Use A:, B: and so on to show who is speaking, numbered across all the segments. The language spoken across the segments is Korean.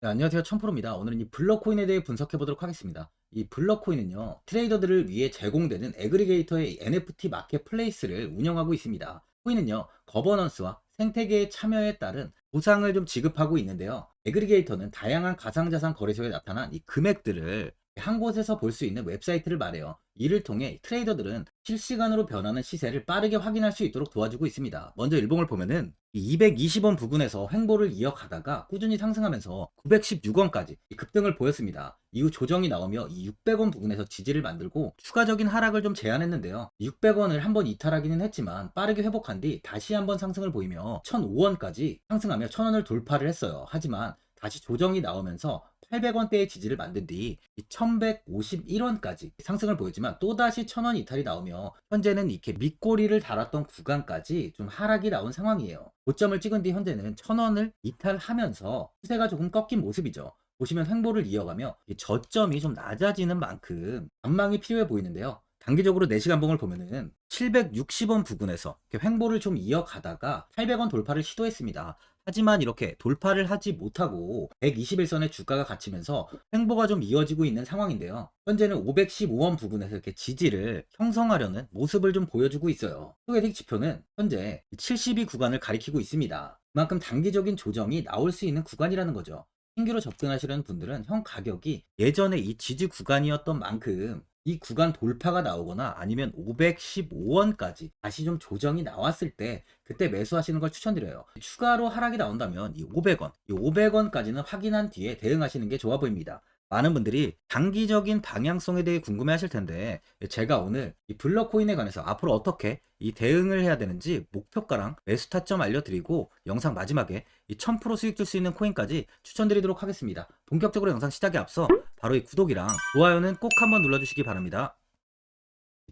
A: 네, 안녕하세요. 천프로입니다. 오늘은 이 블러코인에 대해 분석해 보도록 하겠습니다. 이 블러코인은요, 트레이더들을 위해 제공되는 애그리게이터의 NFT 마켓플레이스를 운영하고 있습니다. 코인은요, 거버넌스와 생태계의 참여에 따른 보상을 좀 지급하고 있는데요. 애그리게이터는 다양한 가상자산 거래소에 나타난 이 금액들을 한 곳에서 볼 수 있는 웹사이트를 말해요. 이를 통해 트레이더들은 실시간으로 변하는 시세를 빠르게 확인할 수 있도록 도와주고 있습니다. 먼저 일봉을 보면은 220원 부근에서 횡보를 이어가다가 꾸준히 상승하면서 916원까지 급등을 보였습니다. 이후 조정이 나오며 600원 부근에서 지지를 만들고 추가적인 하락을 좀 제한했는데요. 600원을 한번 이탈하기는 했지만 빠르게 회복한 뒤 다시 한번 상승을 보이며 1005원까지 상승하며 1000원을 돌파를 했어요. 하지만 다시 조정이 나오면서 800원대의 지지를 만든 뒤 1151원까지 상승을 보였지만 또다시 1000원 이탈이 나오며 현재는 이렇게 밑꼬리를 달았던 구간까지 좀 하락이 나온 상황이에요. 고점을 찍은 뒤 현재는 1000원을 이탈하면서 추세가 조금 꺾인 모습이죠. 보시면 횡보를 이어가며 이 저점이 좀 낮아지는 만큼 전망이 필요해 보이는데요. 단기적으로 4시간 봉을 보면은 760원 부근에서 횡보를 좀 이어가다가 800원 돌파를 시도했습니다. 하지만 이렇게 돌파를 하지 못하고 121선의 주가가 갇히면서 횡보가 좀 이어지고 있는 상황인데요. 현재는 515원 부근에서 이렇게 지지를 형성하려는 모습을 좀 보여주고 있어요. 소개팅 지표는 현재 72 구간을 가리키고 있습니다. 그만큼 단기적인 조정이 나올 수 있는 구간이라는 거죠. 신규로 접근하시려는 분들은 현 가격이 예전에 이 지지 구간이었던 만큼 이 구간 돌파가 나오거나 아니면 515원까지 다시 좀 조정이 나왔을 때 그때 매수하시는 걸 추천드려요. 추가로 하락이 나온다면 이 500원, 이 500원까지는 확인한 뒤에 대응하시는 게 좋아 보입니다. 많은 분들이 장기적인 방향성에 대해 궁금해 하실 텐데 제가 오늘 이 블러코인에 관해서 앞으로 어떻게 이 대응을 해야 되는지 목표가랑 매수 타점 알려드리고 영상 마지막에 이 1000% 수익 줄 수 있는 코인까지 추천드리도록 하겠습니다. 본격적으로 영상 시작에 앞서 바로 이 구독이랑 좋아요는 꼭 한번 눌러주시기 바랍니다.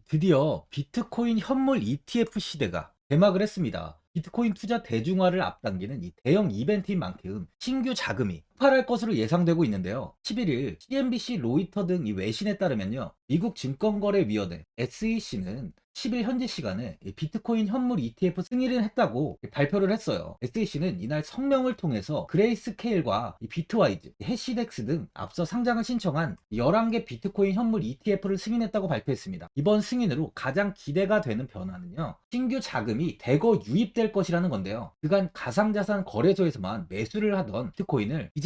A: 드디어 비트코인 현물 ETF 시대가 개막을 했습니다. 비트코인 투자 대중화를 앞당기는 이 대형 이벤트인 만큼 신규 자금이 폭발할 것으로 예상되고 있는데요. 11일 CNBC, 로이터 등 이 외신에 따르면요. 미국 증권거래위원회 SEC는 10일 현지 시간에 이 비트코인 현물 ETF 승인을 했다고 발표를 했어요. SEC는 이날 성명을 통해서 그레이스케일과 이 비트와이즈, 해시덱스 등 앞서 상장을 신청한 11개 비트코인 현물 ETF를 승인했다고 발표했습니다. 이번 승인으로 가장 기대가 되는 변화는요. 신규 자금이 대거 유입될 것이라는 건데요. 그간 가상자산 거래소에서만 매수를 하던 비트코인을 이제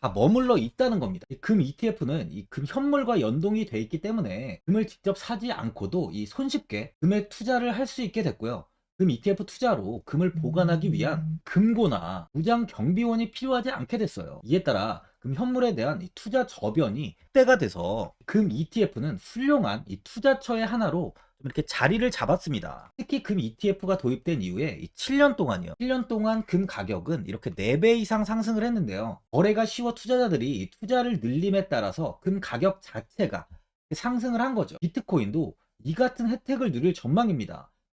A: 다 머물러 있다는 겁니다. 이금 ETF는 이 금 현물과 연동이 돼 있기 때문에 금을 직접 사지 않고도 이 손쉽게 금에 투자를 할 수 있게 됐고요. 금 ETF 투자로 금을 보관하기 위한 금고나 무장 경비원이 필요하지 않게 됐어요. 이에 따라 금 현물에 대한 이 투자 저변이 확대가 돼서 금 ETF는 훌륭한 이 투자처의 하나로 좀 이렇게 자리를 잡았습니다. 특히 금 ETF가 도입된 이후에 이 7년 동안이요. 7년 동안 금 가격은 이렇게 4배 이상 상승을 했는데요. 거래가 쉬워 투자자들이 이 투자를 늘림에 따라서 금 가격 자체가 상승을 한 거죠. 비트코인도 이 같은 혜택을 누릴 전망입니다.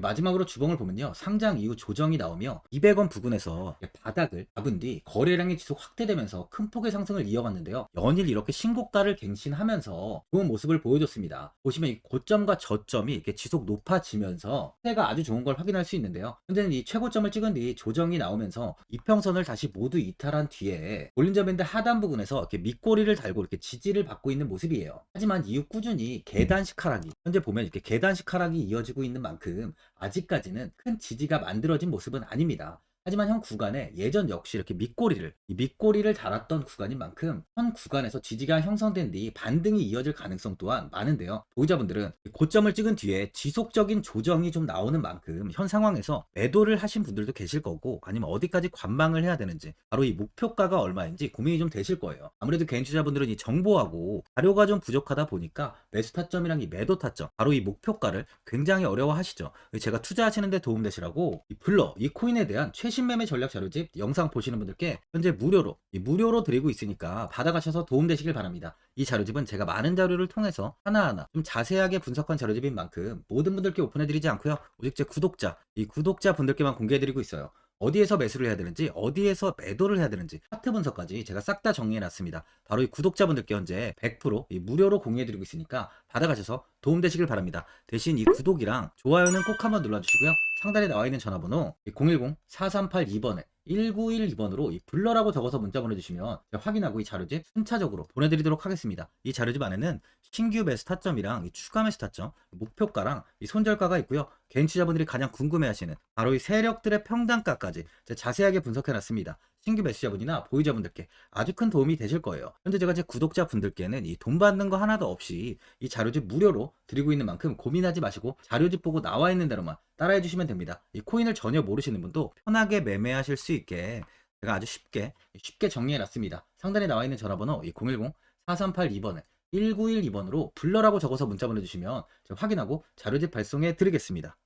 A: 마지막으로 주봉을 보면요. 상장 이후 조정이 나오며 200원 부근에서 바닥을 잡은 뒤 거래량이 지속 확대되면서 큰 폭의 상승을 이어갔는데요. 연일 이렇게 신고가를 갱신하면서 좋은 모습을 보여줬습니다. 보시면 이 고점과 저점이 이렇게 지속 높아지면서 시세가 아주 좋은 걸 확인할 수 있는데요. 현재는 이 최고점을 찍은 뒤 조정이 나오면서 이평선을 다시 모두 이탈한 뒤에 볼린저 밴드 하단 부근에서 이렇게 밑꼬리를 달고 이렇게 지지를 받고 있는 모습이에요. 하지만 이후 꾸준히 계단식 하락이 현재 보면 이렇게 계단식 하락이 이어지고 있는 만큼 아직까지는 큰 지지가 만들어진 모습은 아닙니다. 하지만 현 구간에 예전 역시 이렇게 밑꼬리를 이 밑꼬리를 달았던 구간인 만큼 현 구간에서 지지가 형성된 뒤 반등이 이어질 가능성 또한 많은데요. 보유자분들은 고점을 찍은 뒤에 지속적인 조정이 좀 나오는 만큼 현 상황에서 매도를 하신 분들도 계실 거고 아니면 어디까지 관망을 해야 되는지 바로 이 목표가가 얼마인지 고민이 좀 되실 거예요. 아무래도 개인 투자분들은 이 정보하고 자료가 좀 부족하다 보니까 매수 타점이랑 이 매도 타점 바로 이 목표가를 굉장히 어려워하시죠. 제가 투자하시는데 도움되시라고 이 블러 이 코인에 대한 최신 매매 전략 자료집 영상 보시는 분들께 현재 무료로 이 무료로 드리고 있으니까 받아가셔서 도움되시길 바랍니다. 이 자료집은 제가 많은 자료를 통해서 하나하나 좀 자세하게 분석한 자료집인 만큼 모든 분들께 오픈해드리지 않고요. 오직 제 구독자 이 구독자 분들께만 공개해드리고 있어요. 어디에서 매수를 해야 되는지, 어디에서 매도를 해야 되는지, 차트 분석까지 제가 싹 다 정리해 놨습니다. 바로 이 구독자분들께 현재 100%이 무료로 공유해 드리고 있으니까 받아가셔서 도움되시길 바랍니다. 대신 이 구독이랑 좋아요는 꼭 한번 눌러주시고요. 상단에 나와 있는 전화번호 010-4382번에 1912번으로 이 불러라고 적어서 문자 보내주시면 확인하고 이 자료집 순차적으로 보내드리도록 하겠습니다. 이 자료집 안에는 신규 매수 타점이랑 이 추가 매수 타점, 목표가랑 이 손절가가 있고요. 개인 투자분들이 가장 궁금해하시는 바로 이 세력들의 평단가까지 자세하게 분석해놨습니다. 신규 매수자분이나 보유자분들께 아주 큰 도움이 되실 거예요. 현재 제가 제 구독자분들께는 이 돈 받는 거 하나도 없이 이 자료집 무료로 드리고 있는 만큼 고민하지 마시고 자료집 보고 나와 있는 대로만 따라해 주시면 됩니다. 이 코인을 전혀 모르시는 분도 편하게 매매하실 수 있게 제가 아주 쉽게 쉽게 정리해 놨습니다. 상단에 나와 있는 전화번호 010-4382번에 1912번으로 불러라고 적어서 문자 보내주시면 제가 확인하고 자료집 발송해 드리겠습니다.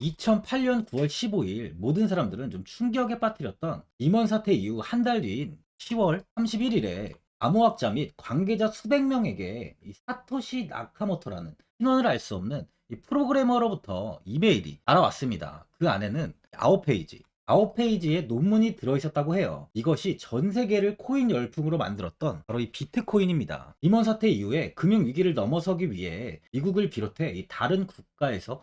A: 2008년 9월 15일 모든 사람들은 좀 충격에 빠뜨렸던 임원 사태 이후 한 달 뒤인 10월 31일에 암호학자 및 관계자 수백 명에게 이 사토시 나카모토라는 신원을 알 수 없는 이 프로그래머로부터 이메일이 알아왔습니다. 그 안에는 9페이지, 9페이지에 논문이 들어있었다고 해요. 이것이 전 세계를 코인 열풍으로 만들었던 바로 이 비트코인입니다. 임원 사태 이후에 금융위기를 넘어서기 위해 미국을 비롯해 이 다른 국가에서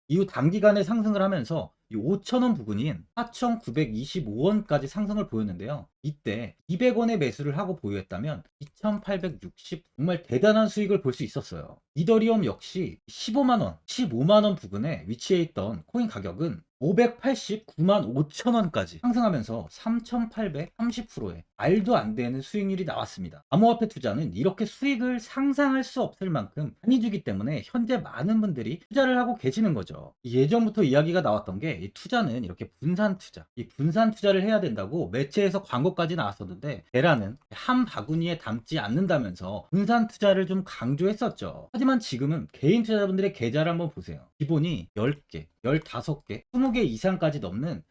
A: 이후 단기간에 상승을 하면서 이 5,000원 부근인 4,925원까지 상승을 보였는데요. 이때 200원의 매수를 하고 보유했다면 2,860 정말 대단한 수익을 볼 수 있었어요. 이더리움 역시 15만원, 15만원 부근에 위치해 있던 코인 가격은 589만 5천원까지 상승하면서 3,830%의 말도 안 되는 수익률이 나왔습니다. 암호화폐 투자는 이렇게 수익을 상상할 수 없을 만큼 많이 주기 때문에 현재 많은 분들이 투자를 하고 계시는 거죠. 예전부터 이야기가 나왔던 게 이 투자는 이렇게 분산 투자, 이 분산 투자를 해야 된다고 매체에서 광고까지 나왔었는데 대라는 한 바구니에 담지 않는다면서 분산 투자를 좀 강조했었죠. 하지만 지금은 개인 투자자분들의 계좌를 한번 보세요. 기본이 10개, 15개, 20개 이상까지 넘는 이